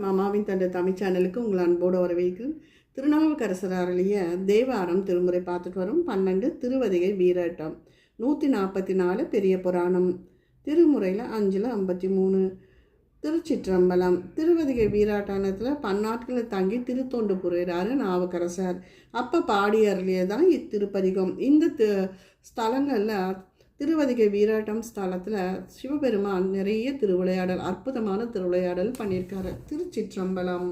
மாமாவின் தந்தை தமிழ் சேனலுக்கு உங்கள் அன்போடு வரவேற்கிறேன். திருநாவுக்கரசர் அருளிய தேவாரம் திருமுறை பார்த்துட்டு வரும். பன்னெண்டு திருவதிகை வீராட்டம். நூற்றி நாற்பத்தி நாலு பெரிய புராணம். திருமுறையில் அஞ்சில் ஐம்பத்தி மூணு. திருச்சிற்றம்பலம். திருவதிகை வீராட்டானத்தில் பன்னாட்களை தங்கி திருத்தொண்டு புரிகிறாரு நாவுக்கரசர். அப்போ பாடி அருளியதான் இத்திருப்பதிகம். இந்த ஸ்தலங்களில் திருவதிகை வீராட்டம் ஸ்தலத்தில் சிவபெருமான் நிறைய திருவிளையாடல் அற்புதமான திருவிளையாடல் பண்ணியிருக்காரு. திருச்சிற்றம்பலம்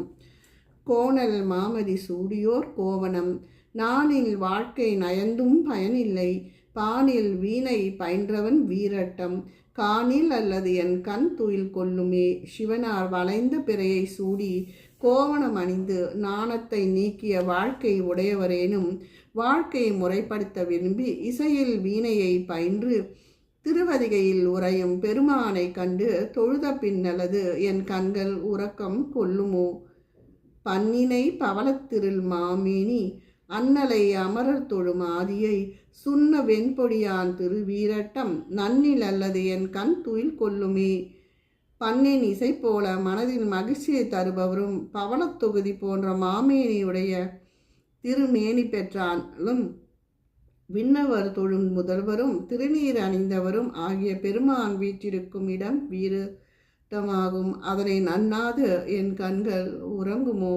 கோணல் மாமதி சூடியோர் கோவணம். நானில் வாழ்க்கை நயந்தும் பயனில்லை. பானில் வீணை பயின்றவன் வீரட்டம். காணில் அல்லது என் கண் துயில் கொள்ளுமே சிவனார் வளைந்த பிறையை சூடி கோவணம் அணிந்து நாணத்தை நீக்கிய வாழ்க்கை உடையவரேனும். வாழ்க்கையை முறைப்படுத்த விரும்பி இசையில் வீணையை பயின்று திருவதிகையில் உறையும் பெருமானை கண்டு தொழுத பின்னலது என் கண்கள் உறக்கம் கொள்ளுமோ? பன்னினை பவளத்திருள் மாமேனி அன்னலை அமரர் தொழும் ஆதியை சுண்ண வெண்பொடியான் திருவீரட்டம் நன்னில் அல்லது என் கண் துயில் கொள்ளுமே? பண்ணின் இசை போல மனதில் மகிழ்ச்சியை தருபவரும் பவளத் தொகுதி போன்ற மாமேனியுடைய திருமேனி பெற்றாலும் விண்ணவர் தொழும் முதல்வரும் திருநீர் அணிந்தவரும் ஆகிய பெருமான் வீற்றிருக்கும் இடம் வீரமாகும் அதனை நன்னாது என் கண்கள் உறங்குமோ?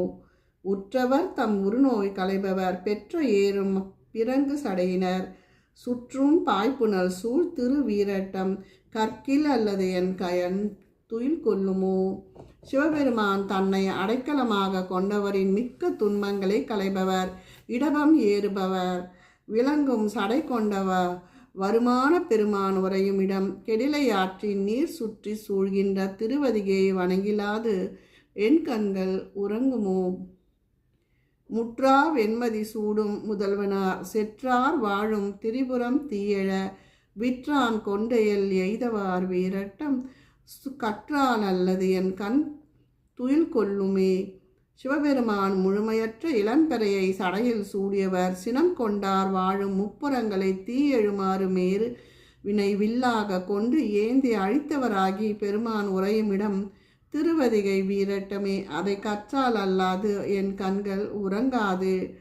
உற்றவர் தம் உருநோய் களைபவர் பெற்ற ஏறும் பிறங்கு சடையினர். சுற்றும் பாய்ப்புணல் சூழ் திருவீரட்டம் கற்கில் அல்லது என் கயன் துயில் கொள்ளுமோ? சிவபெருமான் தன்னை அடைக்கலமாக கொண்டவரின் மிக்க துன்பங்களை களைபவர் இடபம் ஏறுபவர் விளங்கும் சடை கொண்டவர் வருமான பெருமான் உறையும் இடம் கெடிலை ஆற்றின் நீர் சுற்றி சூழ்கின்ற திருவதிகையை வணங்கிலாது என் கண்கள் உறங்குமோ? முற்றா வெண்மதி சூடும் முதல்வனார் செற்றார் வாழும் திரிபுரம் தீயழ விற்றான் கொண்டையல் எய்தவார் வீரட்டம் கற்றால் அல்லது என் கண் துயில் கொள்ளுமே. சிவபெருமான் முழுமையற்ற இளம்பெறையை சடையில் சூடியவர் சினம் கொண்டார் வாழும் முப்புறங்களை தீயெழுமாறு மேறு வினை வில்லாக கொண்டு ஏந்தி அழித்தவராகி பெருமான் உரையுமிடம் திருவதிகை வீரட்டமே. அதை கற்றால் அல்லாது என் கண்கள் உறங்காது.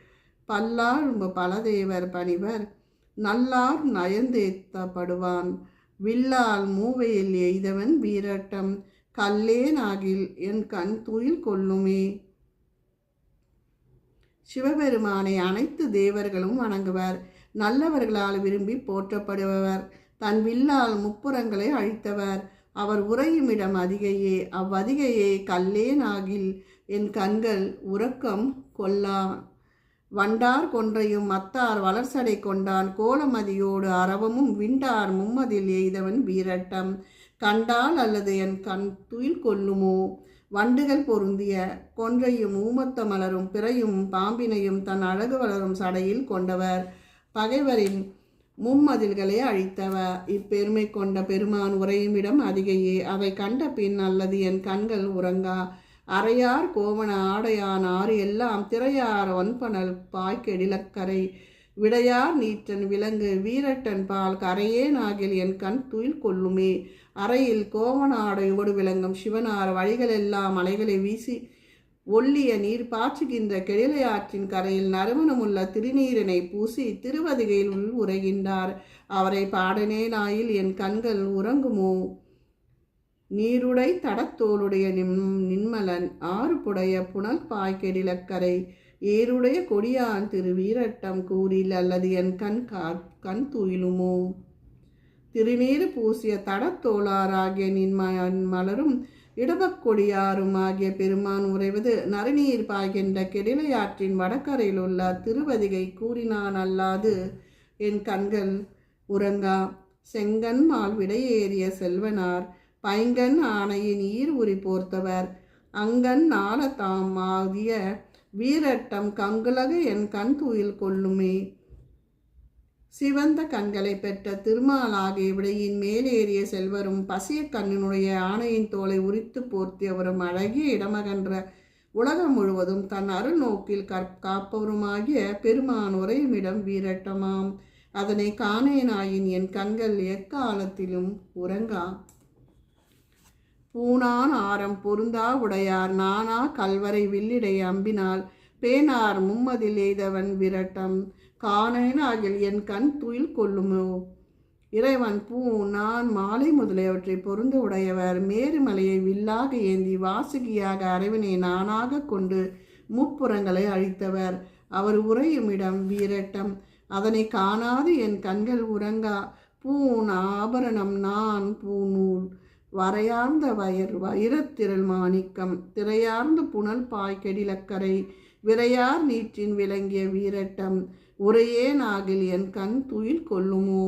பல்லார் பலதேவர் பணிவர் நல்லார் நயந்தேத்தப்படுவான். வில்லால் மூவையில் எய்தவன் வீரட்டம். கல்லேனாகில் என் கண் துயில் கொள்ளுமே. சிவபெருமானை அனைத்து தேவர்களும் வணங்குவர். நல்லவர்களால் விரும்பி போற்றப்படுபவர். தன் வில்லால் முப்புறங்களை அழித்தவர். அவர் உறையுமிடம் அதிகையே. அவ்வதிகையே கல்லேனாகில் என் கண்கள் உறக்கம் கொல்லா வண்டார் கொன்றையும் மத்தார் வளர்சடை கொண்டான் கோலமதியோடு அரவமும் விண்டார் மும்மதில் எய்தவன் வீரட்டம். கண்டால் அல்லது என் கண் துயில் கொல்லுமோ? வண்டுகள் பொருந்திய கொன்றையும் ஊமத்த மலரும் பிறையும் பாம்பினையும் தன் அழகு வளரும் சடையில் கொண்டவர். பகைவரின் மும்மதில்களை அழித்தவர் இப்பெருமை கொண்ட பெருமான் உறையுமிடம் அதிகையே. அவை கண்ட பின் அல்லது என் கண்கள் உறங்கா? அறையார் கோவண ஆடையான் ஆறு எல்லாம் திரையார் ஒன்பனல் பாய்க்கெடிலக்கரை விடையார் நீற்றன் விலங்கு வீரட்டன் பால் கரையே நாகில் என் கண் துயில் கொள்ளுமே. அறையில் கோவண ஆடையோடு விளங்கும் சிவனார் வழிகளெல்லாம் அலைகளை வீசி ஒல்லிய நீர் பாய்ச்சுகின்ற கெடிலையாற்றின் கரையில் நறுமணமுள்ள திருநீரினை பூசி திருவதிகையில் உள் உரைகின்றார் அவரை பாடனேனாயில் என் கண்கள் உறங்குமோ? நீருடை தடத்தோளுடைய நிம் நின்மலன் ஆறுபுடைய புனல் பாய்கெடிலக்கரை ஏருடைய கொடியான் திரு வீரட்டம் கூறில் அல்லது என் கண் கா கண் துயிலுமோ? திருநீறு பூசிய தடத்தோளாராகிய நின்ம மலரும் இடபக்கொடியாரும் ஆகிய பெருமான் உறைவது நறுநீர் பாய்கின்ற கெடிலையாற்றின் வடக்கரையில் உள்ள திருவதிகை கூறினான் அல்லாது என் கண்கள் உறங்கா செங்கன் மால் விடையேறிய செல்வனார் பைங்கன் ஆணையின் ஈர் உரி போர்த்தவர். அங்கன் நாள தாம் ஆகிய வீரட்டம் கங்குலக என் கண் துயில் கொள்ளுமே. சிவந்த கண்களை பெற்ற திருமாலாகிய விடையின் மேலேறிய செல்வரும் பசிய கண்ணினுடைய ஆணையின் தோலை உரித்து போர்த்தியவரும் அழகிய இடமகன்ற உலகம் முழுவதும் தன் அருள் நோக்கில் காப்பவருமாகிய பெருமான் உரையுமிடம் வீரட்டமாம். அதனை காணேனாயின் என் கண்கள் எக்காலத்திலும் உறங்கா பூனான் ஆரம் பொருந்தா உடையார். நானா கல்வரை வில்லிடை அம்பினால் பேனார் மும்மதில் எய்தவன் விரட்டம். காணேனாகில் என் கண் துயில் கொள்ளுமோ? இறைவன் பூ நான் மாலை முதலியவற்றை பொருந்து உடையவர். மேருமலையை வில்லாக ஏந்தி வாசுகியாக அரவினை நானாக கொண்டு முப்புறங்களை அழித்தவர். அவர் உறையும் இடம் வீரட்டம். அதனை காணாது என் கண்கள் உறங்கா. பூன் ஆபரணம் நான் பூநூல். வரையார்ந்த வயர் வைரத்திரள் மாணிக்கம் திரையார்ந்த புனல் பாய்கடிலக்கரை விரையார் நீற்றின் விளங்கிய வீரட்டம் உரையே நாகில் என் கண் துயில் கொள்ளுமோ?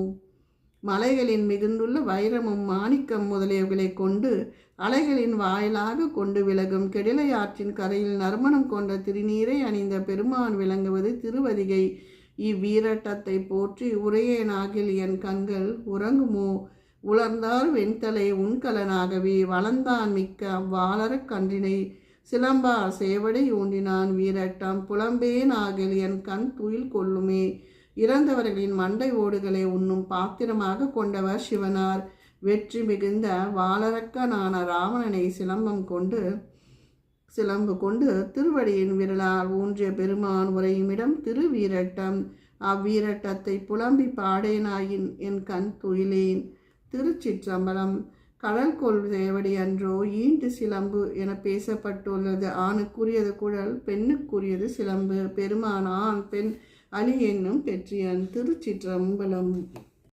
மலைகளின் மிகுந்துள்ள வைரமும் மாணிக்கம் முதலியவைகளை கொண்டு அலைகளின் வாயிலாக கொண்டு விலகும் கெடிலையாற்றின் கரையில் நறுமணம் கொண்ட திருநீரை அணிந்த பெருமான் விளங்குவது திருவதிகை. இவ்வீரட்டத்தை போற்றி உரையேனாகில் என் கண்கள் உறங்குமோ? உலர்ந்தார் வெண்தலை உண்கலனாகவே வளர்ந்தான் மிக்க அவ்வாளரக் கன்றினை. சிலம்பா சேவடை ஊண்டினான் வீரட்டம் புலம்பேன் ஆகில் என் கண் துயில் கொள்ளுமே. இறந்தவர்களின் மண்டை ஓடுகளை உண்ணும் பாத்திரமாக கொண்டவர் சிவனார். வெற்றி மிகுந்த வாளரக்கனான ராவணனை சிலம்பம் கொண்டு சிலம்பு கொண்டு திருவடியின் விரலால் ஊன்றிய பெருமான் உரையுமிடம் திருவீரட்டம். அவ்வீரட்டத்தை புலம்பி பாடேனாயின் என் கண் துயிலேன். திருச்சிற்றம்பலம். கடல் கொள் சேவடி அன்றோ ஈண்டு சிலம்பு என பேசப்பட்டுள்ளது. ஆணுக்குரியது குழல் பெண்ணுக்குரியது சிலம்பு. பெருமான் ஆண் பெண் அலி என்னும் பெற்றியன் திருச்சிற்றம்பலம்.